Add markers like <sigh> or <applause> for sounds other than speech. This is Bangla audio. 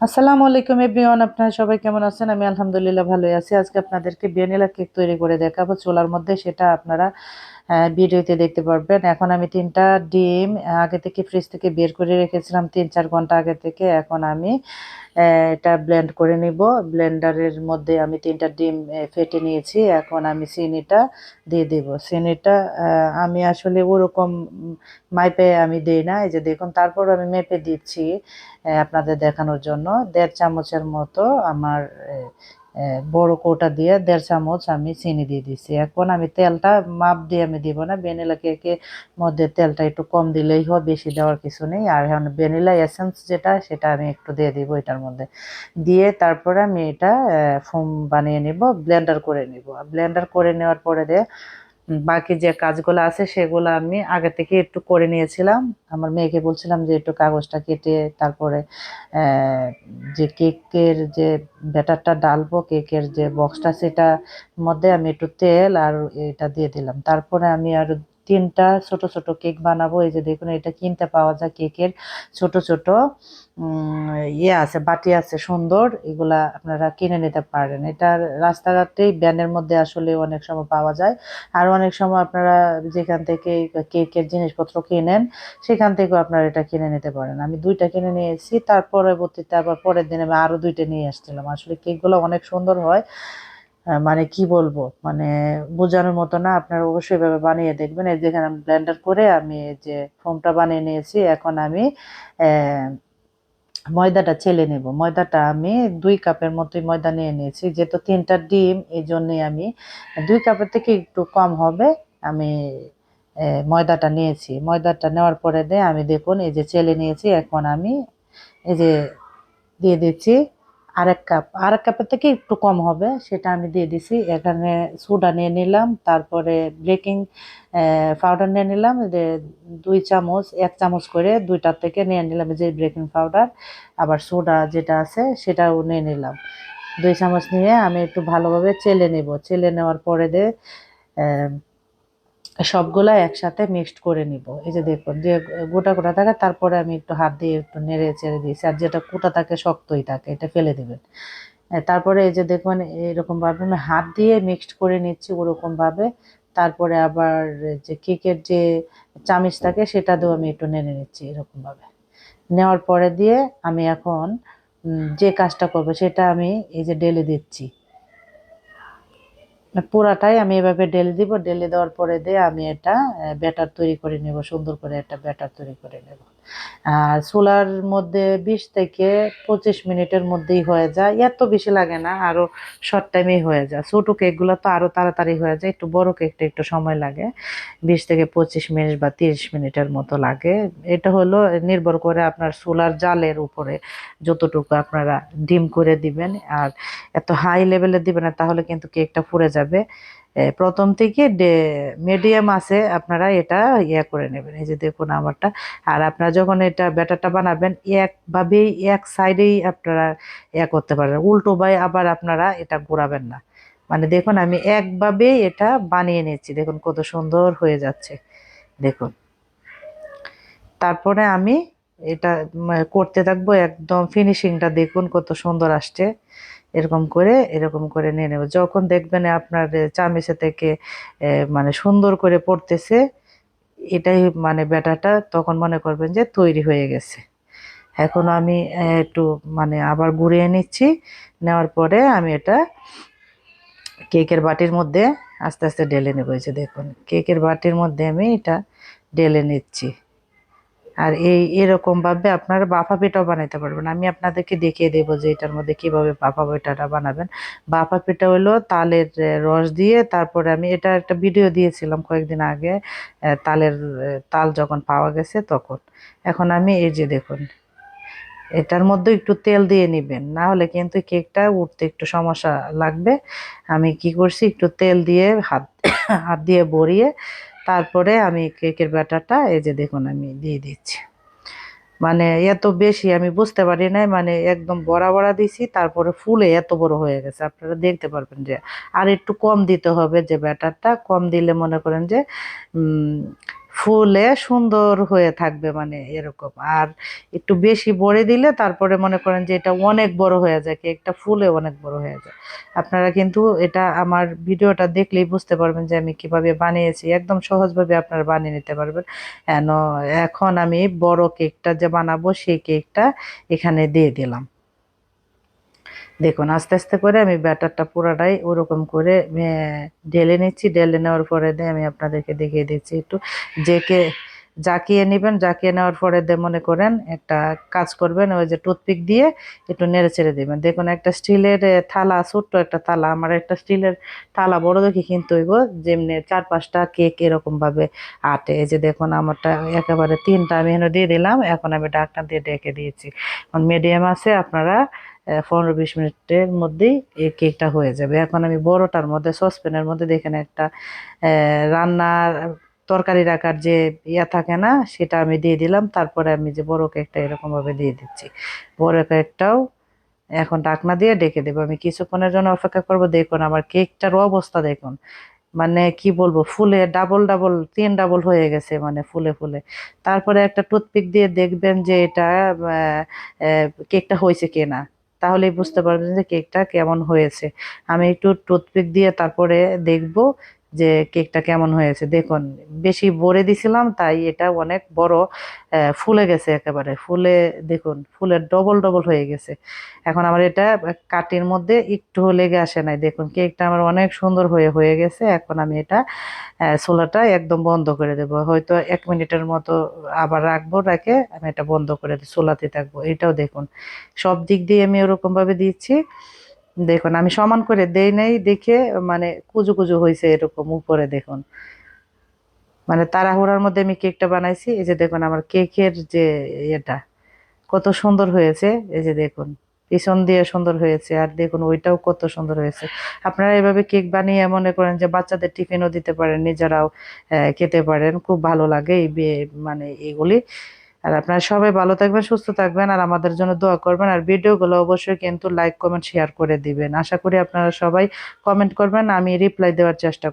আসসালামু আলাইকুম এভরিওয়ান, আপনারা সবাই কেমন আছেন? আমি আলহামদুলিল্লাহ ভালোই আছি। আজকে আপনাদেরকে ভ্যানিলা কেক তৈরি করে দেখাবো। চোলার মধ্যে সেটা আপনারা ভিডিওতে দেখতে পারবেন। এখন আমি তিনটা ডিম আগে থেকে ফ্রিজ থেকে বের করে রেখেছিলাম, তিন চার ঘণ্টা আগে থেকে। এখন আমি এটা ব্লেন্ড করে নিব। ব্লেন্ডারের মধ্যে আমি তিনটা ডিম ফেটে নিয়েছি। এখন আমি চিনিটা দিয়ে দেব। চিনিটা আমি আসলে ওরকম মাইপে আমি দিই না। এই যে দেখুন, তারপর আমি মেপে দিচ্ছি আপনাদের দেখানোর জন্য। দেড় চামচের মতো আমার বড় কৌটা দিয়ে দেড় চামচ আমি চিনি দিয়ে দিছি। এখন আমি তেলটা মাপ দিয়ে আমি দিব না, ভ্যানিলা কেকের মধ্যে তেলটা একটু কম দিলেই হোক বেশি দেওয়ার কিছু নেই। আর এখন ভ্যানিলা এসেন্স যেটা, সেটা আমি একটু দিয়ে দিব এটার মধ্যে। দিয়ে তারপরে আমি এটা ফোম বানিয়ে নিব, ব্লেন্ডার করে নিব। ব্লেন্ডার করে নেওয়ার পরে দিয়ে বাকি যে কাজগুলো আছে সেগুলো আমি আগে থেকে একটু করে নিয়েছিলাম। আমার মেয়েকে বলছিলাম যে একটু কাগজটা কেটে তারপরে যে কেকের যে ব্যাটারটা ডালবো, কেকের যে বক্সটা সেটা মধ্যে আমি একটু তেল আর এটা দিয়ে দিলাম। তারপরে আমি আর তিনটা ছোট ছোট কেক বানাবো। এই যে দেখুন, এটা কিনতে পাওয়া যায় কেকের। ছোট ছোট ইয়ে আছে, বাটি আছে সুন্দর, এগুলা আপনারা কিনে নিতে পারেন। এটা রাস্তাঘাটেই, ব্যানের মধ্যে আসলে অনেক সময় পাওয়া যায়। আর অনেক সময় আপনারা যেখান থেকে কেকের জিনিসপত্র কিনেন, সেখান থেকেও আপনারা এটা কিনে নিতে পারেন। আমি দুইটা কিনে নিয়েছি, তার পরবর্তীতে আবার পরের দিন আমি আরও দুইটা নিয়ে আসছিলাম। আসলে কেকগুলো অনেক সুন্দর হয়। মানে কি বলব? মানে বোঝানোর মতো না, আপনারা অবশ্যই এভাবে বানিয়ে দেখবেন। এই যেখানে আমি ব্লেন্ডার করে আমি যে ফোমটা বানিয়ে নিয়েছি, এখন আমি ময়দাটা ছেলে নেব। ময়দাটা আমি দুই কাপের মতোই ময়দা নিয়ে নিয়েছি। যেহেতু তিনটা ডিম, এই জন্যই আমি দুই কাপের থেকে একটু কম হবে আমি ময়দাটা নিয়েছি। ময়দাটা নেওয়ার পরে দিয়ে আমি দেখুন, এই যে চেলে নিয়েছি, এখন আমি এই যে দিয়ে দিচ্ছি। আরেক কাপ আরেক কাপের থেকে একটু কম হবে, সেটা আমি দিয়ে দিছি। এখানে সোডা নিয়ে নিলাম, তারপরে বেকিং পাউডার নিয়ে নিলাম দুই চামচ, এক চামচ করে দুইটার থেকে নিয়ে নিলাম যে বেকিং পাউডার আবার সোডা যেটা আছে সেটাও নিয়ে নিলাম। দুই চামচ নিয়ে আমি একটু ভালোভাবে চেলে নেব। চেলে নেওয়ার পরে দিয়ে সবগুলা একসাথে মিক্সড করে নিব। এই যে দেখুন, যে গোটা গোটা থাকে, তারপরে আমি একটু হাত দিয়ে একটু নেড়ে চেড়ে দিয়েছি। আর যেটা কোটা থাকে, শক্তই থাকে, এটা ফেলে দিবেন। তারপরে এই যে দেখুন, এরকম ভাবে আমি হাত দিয়ে মিক্সড করে নিচ্ছি ওরকমভাবে তারপরে আবার যে কেকের যে চামিচ থাকে সেটা দিয়েও আমি একটু নেড়ে নিচ্ছি এরকমভাবে নেওয়ার পরে দিয়ে আমি এখন যে কাজটা করব, সেটা আমি এই যে ডেলে দিচ্ছি। পুরাটাই আমি এভাবে ডেলে দিব ডেলে দেওয়ার পরে দিয়ে আমি এটা ব্যাটার তৈরি করে নেব, সুন্দর করে একটা ব্যাটার তৈরি করে নেব। আর চুলার মধ্যে বিশ থেকে পঁচিশ মিনিটের মধ্যেই হয়ে যায়। এত বেশি লাগে না আরও শর্ট টাইমেই হয়ে যায়। ছোটো কেকগুলো তো আরও তাড়াতাড়ি হয়ে যায়, একটু বড় কেকটা একটু সময় লাগে। বিশ থেকে পঁচিশ মিনিট বা তিরিশ মিনিটের মতো লাগে। এটা হলো নির্ভর করে আপনার চুলার জালের উপরে যতটুকু আপনারা ডিম করে দিবেন। আর এত হাই লেভেলে দিবেন না, তাহলে কিন্তু কেকটা পুড়ে যাবে। প্রথম থেকে মিডিয়াম আছে, আপনারা এটা ইয়ে করে নেবেন। এই যে দেখুন আমারটা। আর আপনারা যখন এটা ব্যাটারটা বানাবেন, একভাবেই এক সাইডেই আপনারা ইয়ে করতে পারেন উল্টো বাই আবার আপনারা এটা ঘোরাবেন না। মানে দেখুন, আমি একভাবেই এটা বানিয়ে নিয়েছি দেখুন কত সুন্দর হয়ে যাচ্ছে। দেখুন। তারপরে আমি এটা করতে থাকব একদম ফিনিশিংটা দেখুন কত সুন্দর আসছে। এরকম করে এরকম করে নিয়ে নেব। যখন দেখবেন আপনার চামিচে থেকে মানে সুন্দর করে পড়তেছে, এটাই মানে ব্যাটাটা, তখন মনে করবেন যে তৈরি হয়ে গেছে। এখন আমি একটু মানে আবার ঘুরিয়ে নিচ্ছি। নেওয়ার পরে আমি এটা কেকের বাটির মধ্যে আস্তে আস্তে ঢেলে নেব। যে দেখুন, কেকের বাটির মধ্যে আমি এটা ঢেলে নিচ্ছি। আর এই, এরকম ভাবে আপনারা বাফা পিঠাও বানাইতে পারবেন। আমি আপনাদেরকে দেখিয়ে দেবো যে এটার মধ্যে কীভাবে বাফা পিঠাটা বানাবেন। বাফা পিঠা হলো তালের রস দিয়ে তারপরে আমি এটা একটা ভিডিও দিয়েছিলাম কয়েকদিন আগে তালের তাল যখন পাওয়া গেছে তখন। এখন আমি এই যে দেখুন, এটার মধ্যে একটু তেল দিয়ে নেবেন। না হলে কিন্তু কেকটা উঠতে একটু সমস্যা লাগবে। আমি কি করছি, একটু তেল দিয়ে হাত <coughs> হাত দিয়ে ভরিয়ে তারপরে আমি কেকের ব্যাটারটা এই যে দেখুন আমি দিয়ে দিচ্ছি। মানে এত বেশি আমি বুঝতে পারি নাই মানে একদম বড়া বড়া দিছি, তারপরে ফুলে এত বড় হয়ে গেছে। আপনারা দেখতে পারবেন যে আর একটু কম দিতে হবে যে ব্যাটারটা, কম দিলে মনে করেন যে ফুলে সুন্দর হয়ে থাকবে মানে এরকম। আর একটু বেশি বড়ে দিলে তারপরে মনে করেন যে এটা অনেক বড় হয়ে যায়, কেকটা ফুলে অনেক বড় হয়ে যায়। আপনারা কিন্তু এটা আমার ভিডিওটা দেখলেই বুঝতে পারবেন যে আমি কীভাবে বানিয়েছি, একদম সহজভাবে আপনারা বানিয়ে নিতে পারবেন। এখন আমি বড় কেকটা যে বানাবো সেই কেকটা এখানে দিয়ে দিলাম। দেখুন, আস্তে আস্তে করে আমি ব্যাটারটা পুরাটাই ওরকম করে ঢেলে নিচ্ছি। ঢেলে নেওয়ার পরে দিয়ে আমি আপনাদেরকে দেখিয়ে দিচ্ছি একটু। যে কে জাকিয়ে নেবেন, জাকিয়ে নেওয়ার পরে দিয়ে মনে করেন একটা কাজ করবেন, ওই যে টুথপিক দিয়ে একটু নেড়ে ছেড়ে দেবেন। দেখুন, একটা স্টিলের থালা, ছোট্ট একটা থালা, আমার একটা স্টিলের থালা বড় দেখি কিনতে হইব, যেমনি চার পাঁচটা কেক এরকমভাবে আটে। এই যে দেখুন, আমারটা একেবারে তিনটা, আমি এখানে দিয়ে দিলাম, এখন আমি ডাকনা দিয়ে ডেকে দিয়েছি। এখন মিডিয়াম আছে, আপনারা পনেরো বিশ মিনিটের মধ্যেই এই কেকটা হয়ে যাবে। এখন আমি বড়টার মধ্যে, সসপ্যানের মধ্যে দেখেন একটা রান্নার তরকারি রাখার যে ইয়া থাকে না, সেটা আমি দিয়ে দিলাম। তারপরে আমি যে বড় কেকটা এরকমভাবে দিয়ে দিচ্ছি। বড় কেকটাও এখন ঢাকনা দিয়ে ডেকে দেবো। আমি কিছুক্ষণের জন্য অপেক্ষা করব। দেখুন আমার কেকটার অবস্থা দেখুন। মানে কি বলব, ফুলে ডাবল ডাবল, তিন ডাবল হয়ে গেছে মানে ফুলে ফুলে। তারপরে একটা টুথপিক দিয়ে দেখবেন যে এটা কেকটা হয়েছে কিনা। তাহলেই বুঝতে পারবেন যে কেকটা কেমন হয়েছে। আমি একটু টুথপিক দিয়ে তারপরে দেখব যে কেকটা কেমন হয়েছে, দেখুন, বেশি ভরে দিছিলাম, তাই এটা অনেক বড় ফুলে গেছে একেবারে। ফুলে, দেখুন ফুলের ডবল ডবল হয়ে গেছে। এখন আমার এটা কাটির মধ্যে একটু লেগে আসে নাই। দেখুন, কেকটা আমার অনেক সুন্দর হয়ে হয়ে গেছে। এখন আমি এটা সোলাটা একদম বন্ধ করে দেবো। হয়তো এক মিনিটের মতো আবার রাখব, রাখে আমি এটা বন্ধ করে সোলাতে থাকব। এটাও দেখুন, সব দিক দিয়ে আমি ওরকমভাবে দিচ্ছি। দেখুন, আমি সমান করে দেই নাই, দেখে মানে কুজু কুজু হয়েছে এরকম উপরে দেখুন। মানে তাড়াহুড়ার মধ্যে আমি কেকটা বানাইছি, এই যে দেখুন আমার কেকের যে এটা কত সুন্দর হয়েছে, এই যে দেখুন, পিছন দিয়ে সুন্দর হয়েছে, আর দেখুন ওইটাও কত সুন্দর হয়েছে। আপনারা এভাবে কেক বানিয়ে মনে করেন যে বাচ্চাদের টিফিনও দিতে পারেন, নিজেরাও খেতে পারেন, খুব ভালো লাগে এই মানে এগুলি। আর আপনারা সবাই ভালো থাকবেন, সুস্থ থাকবেন আর আমাদের জন্য দোয়া করবেন। আর ভিডিওগুলো অবশ্যই কিন্তু লাইক কমেন্ট শেয়ার করে দিবেন। আশা করি আপনারা সবাই কমেন্ট করবেন, আমি রিপ্লাই দেওয়ার চেষ্টা